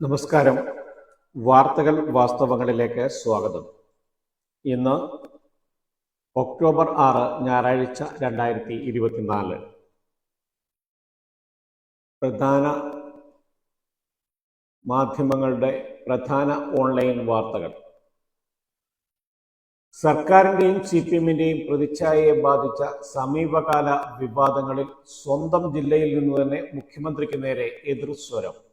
നമസ്കാരം. വാർത്തകൾ വാസ്തവങ്ങളിലേക്ക് സ്വാഗതം. ഇന്ന് ഒക്ടോബർ ആറ് ഞായറാഴ്ച രണ്ടായിരത്തി ഇരുപത്തിനാല് പ്രധാന മാധ്യമങ്ങളുടെ പ്രധാന ഓൺലൈൻ വാർത്തകൾ. സർക്കാരിന്റെയും സി പി എമ്മിന്റെയും പ്രതിച്ഛായയെ ബാധിച്ച സമീപകാല വിവാദങ്ങളിൽ സ്വന്തം ജില്ലയിൽ നിന്ന് തന്നെ മുഖ്യമന്ത്രിക്ക് നേരെ എതിർസ്വരം.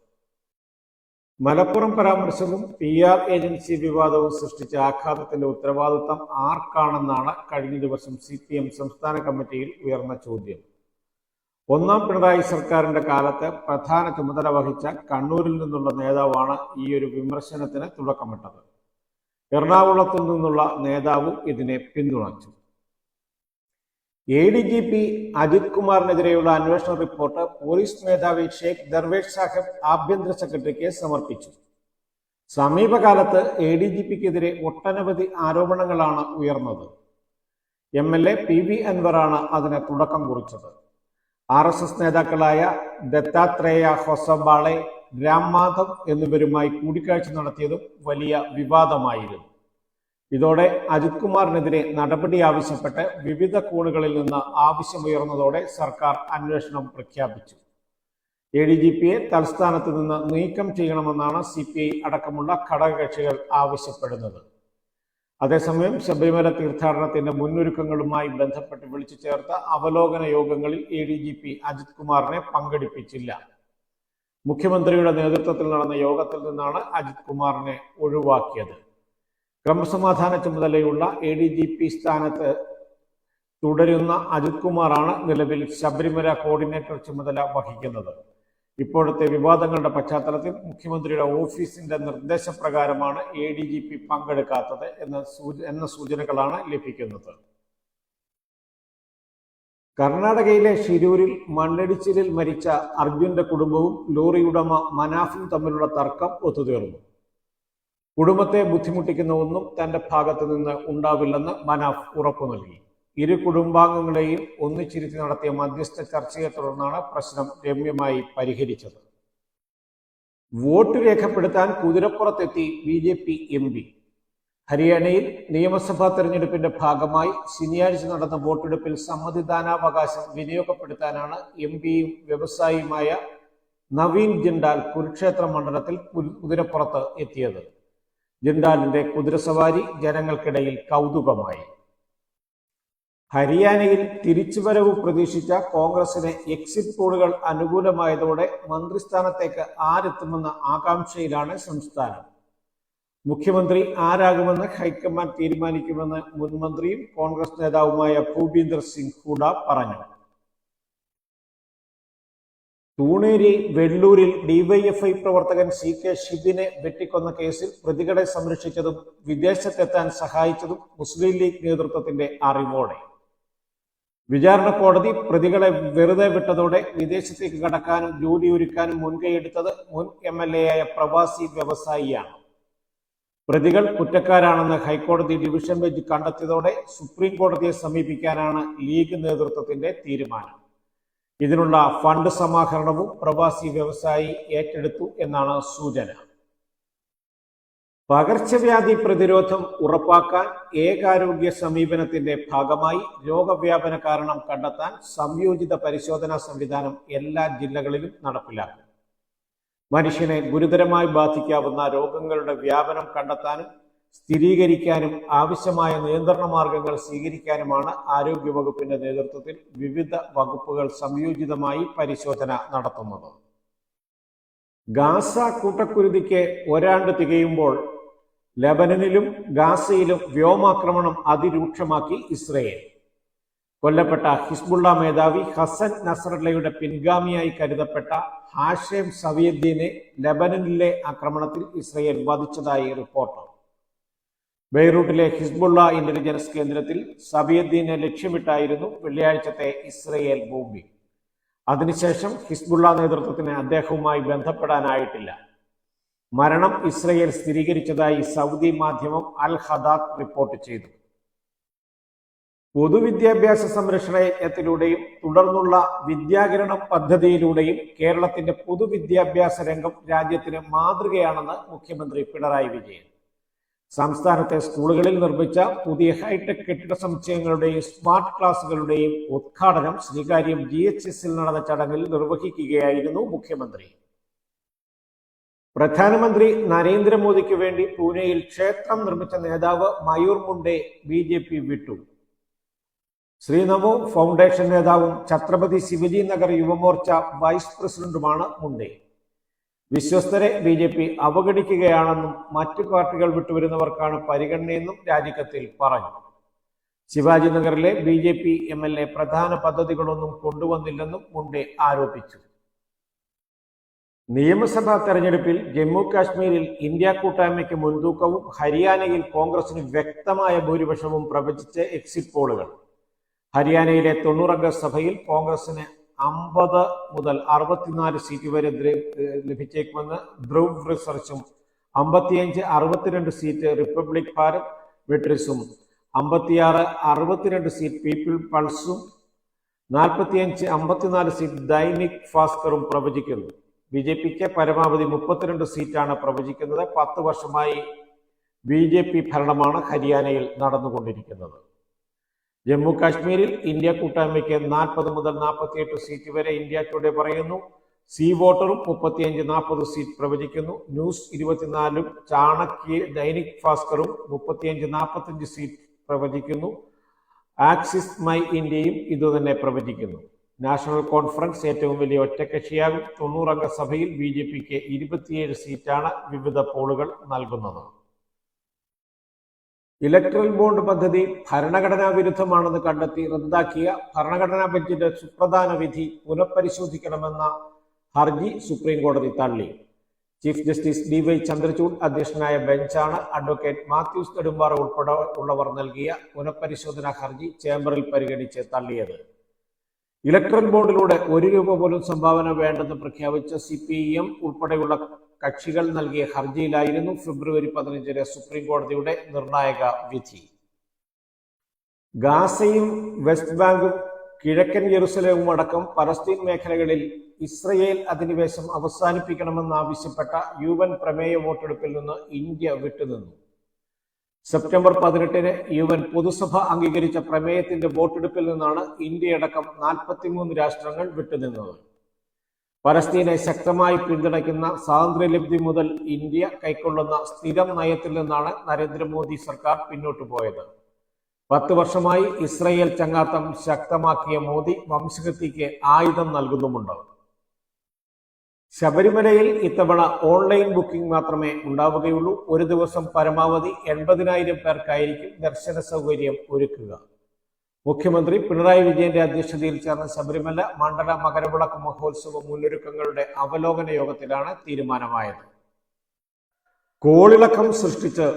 മലപ്പുറം പരാമർശവും പി ആർ ഏജൻസി വിവാദവും സൃഷ്ടിച്ച ആഘാതത്തിന്റെ ഉത്തരവാദിത്തം ആർക്കാണെന്നാണ് കഴിഞ്ഞ ദിവസം സി പി എം സംസ്ഥാന കമ്മിറ്റിയിൽ ഉയർന്ന ചോദ്യം. ഒന്നാം പിണറായി സർക്കാരിന്റെ കാലത്ത് പ്രധാന ചുമതല വഹിച്ച കണ്ണൂരിൽ നിന്നുള്ള നേതാവാണ് ഈ ഒരു വിമർശനത്തിന് തുടക്കമിട്ടത്. എറണാകുളത്തു നിന്നുള്ള നേതാവും ഇതിനെ പിന്തുണച്ചു. A D G P Ajith കുമാറിനെതിരെയുള്ള അന്വേഷണ റിപ്പോർട്ട് പോലീസ് മേധാവി ഷെയ്ഖ് ദർവേഷ് സാഹിബ് ആഭ്യന്തര സെക്രട്ടറിക്ക് സമർപ്പിച്ചു. സമീപകാലത്ത് എ ഡി ജി പിക്കെതിരെ ഒട്ടനവധി ആരോപണങ്ങളാണ് ഉയർന്നത്. M L A P V അൻവറാണ് അതിന് തുടക്കം കുറിച്ചത്. ആർ എസ് എസ് നേതാക്കളായ ദത്താത്രേയ ഹൊസബാളെ രാം മാധവ് എന്നിവരുമായി കൂടിക്കാഴ്ച നടത്തിയതും വലിയ വിവാദമായിരുന്നു. ഇതോടെ അജിത് കുമാറിനെതിരെ നടപടി ആവശ്യപ്പെട്ട് വിവിധ കോണുകളിൽ നിന്ന് ആവശ്യമുയർന്നതോടെ സർക്കാർ അന്വേഷണം പ്രഖ്യാപിച്ചു. എ ഡി ജി പിയെ തൽസ്ഥാനത്ത് നിന്ന് നീക്കം ചെയ്യണമെന്നാണ് സി പി ഐ അടക്കമുള്ള ഘടകകക്ഷികൾ ആവശ്യപ്പെടുന്നത്. അതേസമയം ശബരിമല തീർത്ഥാടനത്തിന്റെ മുന്നൊരുക്കങ്ങളുമായി ബന്ധപ്പെട്ട് വിളിച്ചു ചേർത്ത അവലോകന യോഗങ്ങളിൽ A D G P Ajith കുമാറിനെ പങ്കെടുപ്പിച്ചില്ല. മുഖ്യമന്ത്രിയുടെ നേതൃത്വത്തിൽ നടന്ന യോഗത്തിൽ നിന്നാണ് അജിത് കുമാറിനെ ഒഴിവാക്കിയത്. ക്രമസമാധാന ചുമതലയുള്ള എ ഡി ജി പി സ്ഥാനത്ത് തുടരുന്ന അജിത് കുമാറാണ് നിലവിൽ ശബരിമല കോർഡിനേറ്റർ ചുമതല വഹിക്കുന്നത്. ഇപ്പോഴത്തെ വിവാദങ്ങളുടെ പശ്ചാത്തലത്തിൽ മുഖ്യമന്ത്രിയുടെ ഓഫീസിന്റെ നിർദ്ദേശപ്രകാരമാണ് എ ഡി ജി പി പങ്കെടുക്കാത്തത് എന്ന എന്ന സൂചനകളാണ് ലഭിക്കുന്നത്. കർണാടകയിലെ ഷിരൂരിൽ മണ്ണിടിച്ചിലിൽ മരിച്ച അർജുന്റെ കുടുംബവും ലോറി ഉടമ മനാഫും തമ്മിലുള്ള തർക്കം ഒത്തുതീർന്നു. കുടുംബത്തെ ബുദ്ധിമുട്ടിക്കുന്ന ഒന്നും തന്റെ ഭാഗത്തു നിന്ന് ഉണ്ടാവില്ലെന്ന് മനാഫ് ഉറപ്പു നൽകി. ഇരു കുടുംബാംഗങ്ങളെയും ഒന്നിച്ചിരുത്തി നടത്തിയ മധ്യസ്ഥ ചർച്ചയെ തുടർന്നാണ് പ്രശ്നം രമ്യമായി പരിഹരിച്ചത്. വോട്ട് രേഖപ്പെടുത്താൻ കുതിരപ്പുറത്തെത്തി B J P M P. ഹരിയാനയിൽ നിയമസഭാ തെരഞ്ഞെടുപ്പിന്റെ ഭാഗമായി ശനിയാഴ്ച നടന്ന വോട്ടെടുപ്പിൽ സമ്മതിദാനാവകാശം വിനിയോഗപ്പെടുത്താനാണ് എം പിയും വ്യവസായിയുമായ നവീൻ ജിണ്ടാൽ കുരുക്ഷേത്ര മണ്ഡലത്തിൽ കുതിരപ്പുറത്ത് എത്തിയത്. ജിണ്ടാലിന്റെ കുതിരസവാരി ജനങ്ങൾക്കിടയിൽ കൗതുകമായി. ഹരിയാനയിൽ തിരിച്ചുവരവ് പ്രതീക്ഷിച്ച കോൺഗ്രസിന് എക്സിറ്റ് പോളുകൾ അനുകൂലമായതോടെ മന്ത്രിസ്ഥാനത്തേക്ക് ആരെത്തുമെന്ന ആകാംക്ഷയിലാണ് സംസ്ഥാനം. മുഖ്യമന്ത്രി ആരാകുമെന്ന് ഹൈക്കമാൻഡ് തീരുമാനിക്കുമെന്ന് മുൻ മന്ത്രിയും കോൺഗ്രസ് നേതാവുമായ ഭൂപീന്ദർ സിംഗ് ഹൂഡ പറഞ്ഞു. തൂണേരി വെള്ളൂരിൽ ഡിവൈഎഫ്ഐ പ്രവർത്തകൻ സി കെ ഷിബിനെ വെട്ടിക്കൊന്ന കേസിൽ പ്രതികളെ സംരക്ഷിച്ചതും വിദേശത്തെത്താൻ സഹായിച്ചതും മുസ്ലിം ലീഗ് നേതൃത്വത്തിന്റെ അറിവോടെ. വിചാരണ കോടതി പ്രതികളെ വെറുതെ വിട്ടതോടെ വിദേശത്തേക്ക് കടക്കാനും ജോലി ഒരുക്കാനും മുൻകൈയെടുത്തത് മുൻ എം എൽ എ ആയ പ്രവാസി വ്യവസായിയാണ്. പ്രതികൾ കുറ്റക്കാരാണെന്ന് ഹൈക്കോടതി ഡിവിഷൻ ബെഞ്ച് കണ്ടെത്തിയതോടെ സുപ്രീം കോടതിയെ സമീപിക്കാനാണ് ലീഗ് നേതൃത്വത്തിന്റെ തീരുമാനം. ഇതിനുള്ള ഫണ്ട് സമാഹരണവും പ്രവാസി വ്യവസായി ഏറ്റെടുത്തു എന്നാണ് സൂചന. പകർച്ചവ്യാധി പ്രതിരോധം ഉറപ്പാക്കാൻ ഏകാരോഗ്യ സമീപനത്തിന്റെ ഭാഗമായി രോഗവ്യാപന കാരണം കണ്ടെത്താൻ സംയോജിത പരിശോധനാ സംവിധാനം എല്ലാ ജില്ലകളിലും നടപ്പിലാക്കും. മനുഷ്യനെ ഗുരുതരമായി ബാധിക്കാവുന്ന രോഗങ്ങളുടെ വ്യാപനം കണ്ടെത്താനും സ്ഥിരീകരിക്കാനും ആവശ്യമായ നിയന്ത്രണ മാർഗങ്ങൾ സ്വീകരിക്കാനുമാണ് ആരോഗ്യവകുപ്പിന്റെ നേതൃത്വത്തിൽ വിവിധ വകുപ്പുകൾ സംയോജിതമായി പരിശോധന നടത്തുന്നത്. ഗാസ കൂട്ടക്കുരുതിക്ക് ഒരാണ്ട് തികയുമ്പോൾ ലബനനിലും ഗാസയിലും വ്യോമാക്രമണം അതിരൂക്ഷമാക്കി ഇസ്രയേൽ. കൊല്ലപ്പെട്ട ഹിസ്ബുള്ള മേധാവി ഹസൻ നസറല്ലയുടെ പിൻഗാമിയായി കരുതപ്പെട്ട ഹാഷേം സവിയദ്ദീനെ ലബനനിലെ ആക്രമണത്തിൽ ഇസ്രയേൽ വധിച്ചതായി റിപ്പോർട്ട് ബെയ്റൂട്ടിലെ ഹിസ്ബുള്ള ഇന്റലിജൻസ് കേന്ദ്രത്തിൽ സബിയദ്ദീനെ ലക്ഷ്യമിട്ടായിരുന്നു വെള്ളിയാഴ്ചത്തെ ഇസ്രയേൽ ബോംബിംഗ്. അതിനുശേഷം ഹിസ്ബുള്ള നേതൃത്വത്തിന് അദ്ദേഹവുമായി ബന്ധപ്പെടാനായിട്ടില്ല. മരണം ഇസ്രയേൽ സ്ഥിരീകരിച്ചതായി സൗദി മാധ്യമം അൽ ഹദാദ് റിപ്പോർട്ട് ചെയ്തു. പൊതുവിദ്യാഭ്യാസ സംരക്ഷണ യജ്ഞത്തിലൂടെയും തുടർന്നുള്ള വിദ്യാകരണ പദ്ധതിയിലൂടെയും കേരളത്തിന്റെ പൊതുവിദ്യാഭ്യാസ രംഗം രാജ്യത്തിന് മാതൃകയാണെന്ന് മുഖ്യമന്ത്രി പിണറായി വിജയൻ. സംസ്ഥാനത്തെ സ്കൂളുകളിൽ നിർമ്മിച്ച പുതിയ ഹൈടെക് കെട്ടിട സമുച്ചയങ്ങളുടെയും സ്മാർട്ട് ക്ലാസുകളുടെയും ഉദ്ഘാടനം ശ്രീകാര്യം ജി എച്ച് എസിൽ നടന്ന ചടങ്ങിൽ നിർവഹിക്കുകയായിരുന്നു മുഖ്യമന്ത്രി. പ്രധാനമന്ത്രി നരേന്ദ്രമോദിക്ക് വേണ്ടി പൂനെയിൽ ക്ഷേത്രം നിർമ്മിച്ച നേതാവ് Mayur Munde B J P വിട്ടു. ശ്രീനമോ ഫൗണ്ടേഷൻ നേതാവും ഛത്രപതി ശിവജി നഗർ യുവമോർച്ച വൈസ് പ്രസിഡന്റുമാണ് മുണ്ടെ. വിശ്വസ്തരെ ബി ജെ പി അവഗണിക്കുകയാണെന്നും മറ്റു പാർട്ടികൾ വിട്ടുവരുന്നവർക്കാണ് പരിഗണനയെന്നും രാജിക്കത്തിൽ പറഞ്ഞു. ശിവാജി നഗറിലെ B J P M L A പ്രധാന പദ്ധതികളൊന്നും കൊണ്ടുവന്നില്ലെന്നും മുണ്ടെ ആരോപിച്ചു. നിയമസഭാ തെരഞ്ഞെടുപ്പിൽ ജമ്മു കാശ്മീരിൽ ഇന്ത്യ കൂട്ടായ്മയ്ക്ക് മുൻതൂക്കവും ഹരിയാനയിൽ കോൺഗ്രസിന് വ്യക്തമായ ഭൂരിപക്ഷവും പ്രവചിച്ച എക്സിറ്റ് പോളുകൾ. ഹരിയാനയിലെ തൊണ്ണൂറംഗ സഭയിൽ കോൺഗ്രസിന് അമ്പത് മുതൽ അറുപത്തിനാല് സീറ്റ് വരെ ലഭിച്ചേക്കുമെന്ന് ധ്രുവ് റിസർച്ചും അമ്പത്തിയഞ്ച് അറുപത്തിരണ്ട് സീറ്റ് റിപ്പബ്ലിക് പാരം വെട്രിസും അമ്പത്തിയാറ് അറുപത്തിരണ്ട് സീറ്റ് പീപ്പിൾ പൾസും നാൽപ്പത്തിയഞ്ച് അമ്പത്തിനാല് സീറ്റ് ദൈനിക് ഭാസ്കറും പ്രവചിക്കുന്നു. ബി ജെ പിക്ക് പരമാവധി മുപ്പത്തിരണ്ട് സീറ്റാണ് പ്രവചിക്കുന്നത്. പത്ത് വർഷമായി ബി ജെ പി ഭരണമാണ് ഹരിയാനയിൽ നടന്നുകൊണ്ടിരിക്കുന്നത്. ജമ്മു കാശ്മീരിൽ ഇന്ത്യ കൂട്ടായ്മയ്ക്ക് നാൽപ്പത് മുതൽ നാൽപ്പത്തിയെട്ട് സീറ്റ് വരെ ഇന്ത്യ ടുഡേ പറയുന്നു. സി വോട്ടറും മുപ്പത്തിയഞ്ച് നാൽപ്പത് സീറ്റ് പ്രവചിക്കുന്നു. ന്യൂസ് ഇരുപത്തിനാലും ചാണക്യ ദൈനിക് ഭാസ്കറും മുപ്പത്തിയഞ്ച് നാൽപ്പത്തഞ്ച് സീറ്റ് പ്രവചിക്കുന്നു. ആക്സിസ് മൈ ഇന്ത്യയും ഇതുതന്നെ പ്രവചിക്കുന്നു. നാഷണൽ കോൺഫറൻസ് ഏറ്റവും വലിയ ഒറ്റക്കക്ഷിയാകും തൊണ്ണൂറംഗ സഭയിൽ ബി ജെ പിക്ക് ഇരുപത്തിയേഴ് സീറ്റാണ് വിവിധ പോളുകൾ നൽകുന്നത്. ഇലക്ട്രൽ ബോണ്ട് പദ്ധതി ഭരണഘടനാ വിരുദ്ധമാണെന്ന് കണ്ടെത്തി റദ്ദാക്കിയ ഭരണഘടനാ ബെഞ്ചിന്റെ സുപ്രധാന വിധി പുനഃപരിശോധിക്കണമെന്ന ഹർജി സുപ്രീം കോടതി തള്ളി. Chief justice D Y Chandrachud അധ്യക്ഷനായ ബെഞ്ചാണ് അഡ്വക്കേറ്റ് മാത്യൂസ് നെടുമ്പാറ ഉൾപ്പെടെ ഉള്ളവർ നൽകിയ പുനഃപരിശോധനാ ഹർജി ചേംബറിൽ പരിഗണിച്ച് തള്ളിയത്. ഇലക്ട്രൽ ബോണ്ടിലൂടെ ഒരു രൂപ പോലും സംഭാവന വേണ്ടെന്ന് പ്രഖ്യാപിച്ച സി പി എം ഉൾപ്പെടെയുള്ള കക്ഷികൾ നൽകിയ ഹർജിയിലായിരുന്നു ഫെബ്രുവരി പതിനഞ്ചിന് സുപ്രീം കോടതിയുടെ നിർണായക വിധി. ഗാസയും വെസ്റ്റ് ബാങ്കും കിഴക്കൻ ജെറുസലേവും അടക്കം പലസ്തീൻ മേഖലകളിൽ ഇസ്രയേൽ അധിനിവേശം അവസാനിപ്പിക്കണമെന്നാവശ്യപ്പെട്ട യു എൻ പ്രമേയ വോട്ടെടുപ്പിൽ നിന്ന് ഇന്ത്യ വിട്ടുനിന്നു. സെപ്റ്റംബർ പതിനെട്ടിന് യു എൻ പൊതുസഭ അംഗീകരിച്ച പ്രമേയത്തിന്റെ വോട്ടെടുപ്പിൽ നിന്നാണ് ഇന്ത്യയടക്കം നാൽപ്പത്തിമൂന്ന് രാഷ്ട്രങ്ങൾ വിട്ടുനിന്നത്. പലസ്തീനെ ശക്തമായി പിന്തുണയ്ക്കുന്ന സ്വാതന്ത്ര്യലബ്ധി മുതൽ ഇന്ത്യ കൈക്കൊള്ളുന്ന സ്ഥിരം നയത്തിൽ നിന്നാണ് നരേന്ദ്രമോദി സർക്കാർ പിന്നോട്ടു പോയത്. പത്ത് വർഷമായി ഇസ്രയേൽ ചങ്ങാത്തം ശക്തമാക്കിയ മോദി വംശഹത്യക്ക് ആയുധം നൽകുന്നുമുണ്ട്. ശബരിമലയിൽ ഇത്തവണ ഓൺലൈൻ ബുക്കിംഗ് മാത്രമേ ഉണ്ടാവുകയുള്ളൂ. ഒരു ദിവസം പരമാവധി എൺപതിനായിരം പേർക്കായിരിക്കും ദർശന സൗകര്യം ഒരുക്കുക. മുഖ്യമന്ത്രി പിണറായി വിജയന്റെ അധ്യക്ഷതയിൽ ചേർന്ന ശബരിമല മണ്ഡല മകരവിളക്ക് മഹോത്സവ മുന്നൊരുക്കങ്ങളുടെ അവലോകന യോഗത്തിലാണ് തീരുമാനമായത്. കോളിളക്കം സൃഷ്ടിച്ച്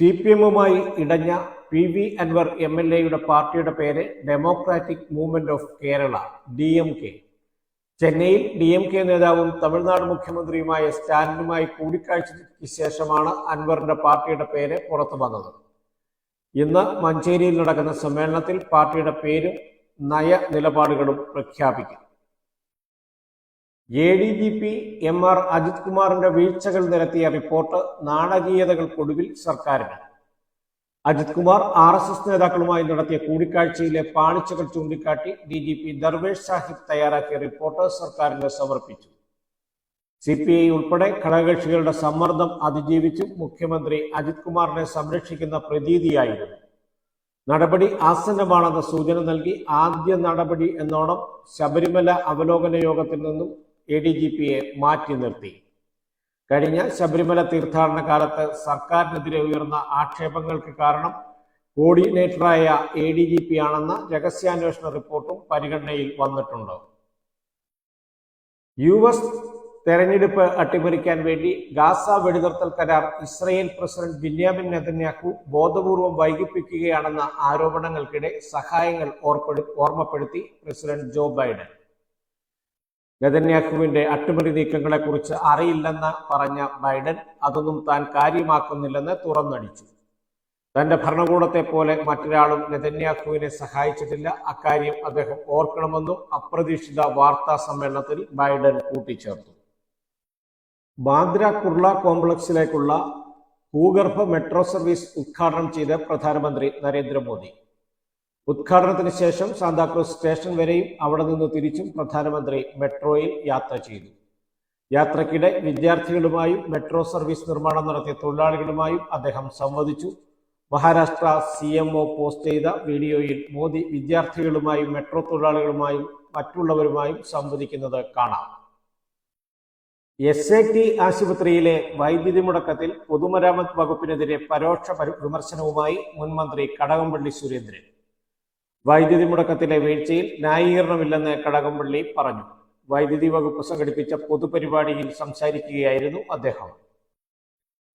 സി പി എമ്മുമായി ഇടഞ്ഞ P V Anwar M L എയുടെ പാർട്ടിയുടെ പേര് democratic movement of Kerala D M K. ചെന്നൈയിൽ ഡി എം കെ നേതാവും തമിഴ്നാട് മുഖ്യമന്ത്രിയുമായ സ്റ്റാലിനുമായി കൂടിക്കാഴ്ചയ്ക്ക് ശേഷമാണ് അൻവറിന്റെ പാർട്ടിയുടെ പേര് പുറത്തു വന്നത് ഇന്ന് മഞ്ചേരിയിൽ നടക്കുന്ന സമ്മേളനത്തിൽ പാർട്ടിയുടെ പേരും നയ നിലപാടുകളും പ്രഖ്യാപിക്കും. A D G P M R Ajith കുമാറിന്റെ വീഴ്ചകൾ നിരത്തിയ റിപ്പോർട്ട് നാടകീയതകൾക്കൊടുവിൽ സർക്കാരിന്. Ajith Kumar R S S നേതാക്കളുമായി നടത്തിയ കൂടിക്കാഴ്ചയിലെ പാളിച്ചകൾ ചൂണ്ടിക്കാട്ടി D G P Darvesh Saheb തയ്യാറാക്കിയ റിപ്പോർട്ട് സർക്കാരിന് സമർപ്പിച്ചു. സി പി ഐ ഉൾപ്പെടെ ഘടകകക്ഷികളുടെ സമ്മർദ്ദം അതിജീവിച്ച് മുഖ്യമന്ത്രി അജിത് കുമാറിനെ സംരക്ഷിക്കുന്ന പ്രതീതിയായിരുന്നു. നടപടി ആസന്നമാണെന്ന സൂചന നൽകി ആദ്യ നടപടി എന്നോണം ശബരിമല അവലോകന യോഗത്തിൽ നിന്നും എ ഡി ജി പിയെ മാറ്റി നിർത്തി. കഴിഞ്ഞ ശബരിമല തീർത്ഥാടന കാലത്ത് സർക്കാരിനെതിരെ ഉയർന്ന ആക്ഷേപങ്ങൾക്ക് കാരണം കോർഡിനേറ്ററായ എ ഡി ജി പി ആണെന്ന രഹസ്യാന്വേഷണ റിപ്പോർട്ടും പരിഗണനയിൽ വന്നിട്ടുണ്ട്. യു എസ് തെരഞ്ഞെടുപ്പ് അട്ടിമറിക്കാൻ വേണ്ടി ഗാസ വെടിനിർത്തൽ കരാർ ഇസ്രയേൽ പ്രസിഡന്റ് ബിന്യാമിൻ നെതന്യാഹു ബോധപൂർവം വൈകിപ്പിക്കുകയാണെന്ന ആരോപണങ്ങൾക്കിടെ സഹായങ്ങൾ ഓർമ്മപ്പെടുത്തി പ്രസിഡന്റ് ജോ ബൈഡൻ. നെതന്യാഹുവിന്റെ അട്ടിമറി നീക്കങ്ങളെക്കുറിച്ച് അറിയില്ലെന്ന് പറഞ്ഞ ബൈഡൻ അതൊന്നും താൻ കാര്യമാക്കുന്നില്ലെന്ന് തുറന്നടിച്ചു. തന്റെ ഭരണകൂടത്തെ പോലെ മറ്റൊരാളും നെതന്യാഹുവിനെ സഹായിച്ചിട്ടില്ല. അക്കാര്യം അദ്ദേഹം ഓർക്കണമെന്നും അപ്രതീക്ഷിത വാർത്താ സമ്മേളനത്തിൽ ബൈഡൻ കൂട്ടിച്ചേർത്തു. ബാന്ദ്ര കുർള കോംപ്ലക്സിലേക്കുള്ള ഭൂഗർഭ മെട്രോ സർവീസ് ഉദ്ഘാടനം ചെയ്ത് പ്രധാനമന്ത്രി നരേന്ദ്രമോദി. ഉദ്ഘാടനത്തിന് ശേഷം സാന്താക്രൂസ് സ്റ്റേഷൻ വരെയും അവിടെ നിന്ന് തിരിച്ചും പ്രധാനമന്ത്രി മെട്രോയിൽ യാത്ര ചെയ്തു. യാത്രക്കിടെ വിദ്യാർത്ഥികളുമായും മെട്രോ സർവീസ് നിർമ്മാണം നടത്തിയ തൊഴിലാളികളുമായും അദ്ദേഹം സംവദിച്ചു. Maharashtra C M O post ചെയ്ത വീഡിയോയിൽ മോദി വിദ്യാർത്ഥികളുമായും മെട്രോ തൊഴിലാളികളുമായും മറ്റുള്ളവരുമായും സംവദിക്കുന്നത് കാണാം. എസ് എ ടി ആശുപത്രിയിലെ വൈദ്യുതി മുടക്കത്തിൽ പൊതുമരാമത്ത് വകുപ്പിനെതിരെ പരോക്ഷ വിമർശനവുമായി മുൻ മന്ത്രി കടകംപള്ളി സുരേന്ദ്രൻ. വൈദ്യുതി മുടക്കത്തിലെ വീഴ്ചയിൽ ന്യായീകരണമില്ലെന്ന് കടകംപള്ളി പറഞ്ഞു. വൈദ്യുതി വകുപ്പ് സംഘടിപ്പിച്ച പൊതുപരിപാടിയിൽ സംസാരിക്കുകയായിരുന്നു അദ്ദേഹം.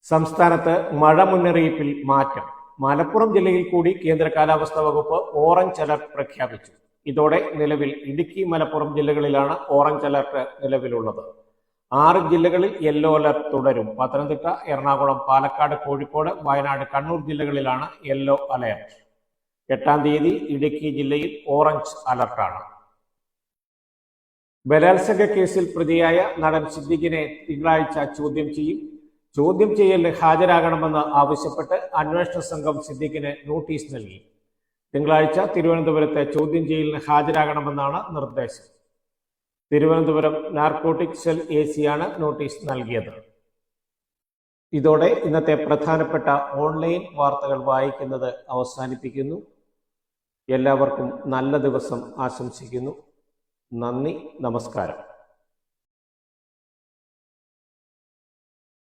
സംസ്ഥാനത്ത് മഴ മുന്നറിയിപ്പിൽ മാറ്റം. മലപ്പുറം ജില്ലയിൽ കൂടി കേന്ദ്ര കാലാവസ്ഥാ വകുപ്പ് ഓറഞ്ച് അലർട്ട് പ്രഖ്യാപിച്ചു. ഇതോടെ നിലവിൽ ഇടുക്കി മലപ്പുറം ജില്ലകളിലാണ് ഓറഞ്ച് അലർട്ട് നിലവിലുള്ളത്. ആറ് ജില്ലകളിൽ യെല്ലോ അലർട്ട് തുടരും. പത്തനംതിട്ട എറണാകുളം പാലക്കാട് കോഴിക്കോട് വയനാട് കണ്ണൂർ ജില്ലകളിലാണ് യെല്ലോ അലർട്ട്. എട്ടാം തീയതി ഇടുക്കി ജില്ലയിൽ ഓറഞ്ച് അലർട്ടാണ്. ബലാത്സംഗ കേസിൽ പ്രതിയായ നടൻ സിദ്ദിഖിനെ തിങ്കളാഴ്ച ചോദ്യം ചെയ്യും. ചോദ്യം ചെയ്യലിന് ഹാജരാകണമെന്ന് ആവശ്യപ്പെട്ട് അന്വേഷണ സംഘം സിദ്ദിഖിന് നോട്ടീസ് നൽകി. തിങ്കളാഴ്ച തിരുവനന്തപുരത്തെ ചോദ്യം ചെയ്യലിന് ഹാജരാകണമെന്നാണ് നിർദ്ദേശം. തിരുവനന്തപുരം നാർക്കോട്ടിക് സെൽ എ സിയാണ് നോട്ടീസ് നൽകിയത്. ഇതോടെ ഇന്നത്തെ പ്രധാനപ്പെട്ട ഓൺലൈൻ വാർത്തകൾ വായിക്കുന്നത് അവസാനിപ്പിക്കുന്നു. എല്ലാവർക്കും നല്ല ദിവസം ആശംസിക്കുന്നു. നന്ദി നമസ്കാരം.